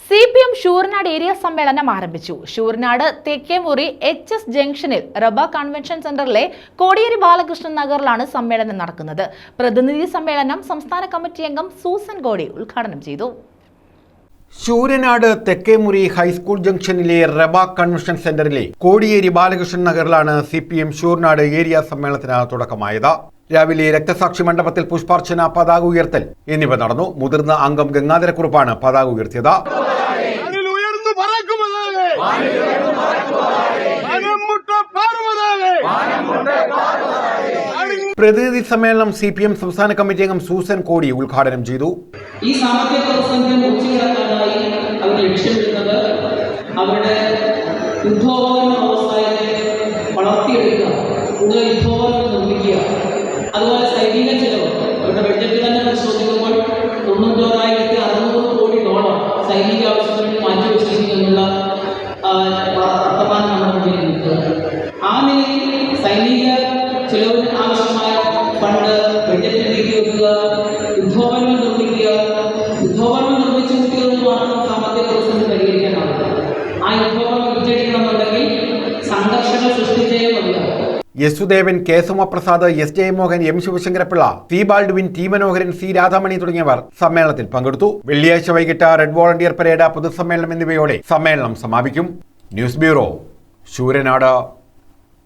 C P M Sooranad area സമ്മേളനം ആരംഭിച്ചു. Sooranad Thekkemuri H S ജംഗ്ഷനിൽ റബ കൺവെൻഷൻ സെന്ററിലെ കോടിയേരി ബാലകൃഷ്ണൻ നഗറിലാണ് സമ്മേളനം നടക്കുന്നത്. പ്രതിനിധി സമ്മേളനം സംസ്ഥാന കമ്മിറ്റി അംഗം സൂസൻ ഗോഡി ഉദ്ഘാടനം ചെയ്തു. ശൂരനാട് തെക്കേമുറി ഹൈസ്കൂൾ ജംഗ്ഷനിലെ റബ കൺവെൻഷൻ സെന്ററിലെ Kodiyeri Balakrishnan നഗറിലാണ് C P M Sooranad area സമ്മേളനത്തിന് തുടക്കമായത്. രാവിലെ രക്തസാക്ഷി മണ്ഡപത്തിൽ പുഷ്പാർച്ചന പതാക ഉയർത്തൽ എന്നിവ നടന്നു. മുതിർന്ന അംഗം ഗംഗാധരക്കുറുപ്പാണ് പതാക ഉയർത്തിയത്. പ്രതിനിധി സമ്മേളനം സി പി എം സംസ്ഥാന കമ്മിറ്റി അംഗം സൂസൻ കോടി ഉദ്ഘാടനം ചെയ്തു. ഈ സാമ്പത്തിക പ്രതിസന്ധി അവർ അവരുടെ അതുപോലെ സൈനിക ചെലവ് അവരുടെ ബഡ്ജറ്റ് തന്നെ പരിശോധിക്കുമ്പോൾ തൊണ്ണൂറ്റോറായിരത്തി അറുന്നൂറ് കോടി ഡോളർ സൈനിക ആവശ്യങ്ങൾക്ക് സൈനിക ചിലവിന് ആവശ്യമായ ഫണ്ട് ബഡ്ജറ്റ് നീക്കി വെക്കുക യുദ്ധോപകരണം നിർമ്മിക്കുക യുദ്ധോപകരണം നിർമ്മിച്ച കുട്ടികൾക്ക് മാത്രം സാമ്പത്തിക പ്രതിസന്ധി പരിഹരിക്കാനാവില്ല ആ യുദ്ധോപകരണം വിറ്റഴിക്കണമെന്നുണ്ടെങ്കിൽ സംഘർഷങ്ങൾ സൃഷ്ടിച്ചേ മതിയാവും Yesudevan K Somaprasad S Jayamohan M Sivasankarapillai C Baldwin T Manoharan C Radhamani തുടങ്ങിയവർ സമ്മേളനത്തിൽ പങ്കെടുത്തു. വെള്ളിയാഴ്ച വൈകിട്ട് റെഡ് വോളണ്ടിയർ പരേഡ് പൊതുസമ്മേളനം എന്നിവയോടെ സമ്മേളനം സമാപിക്കും. News bureau Sooranad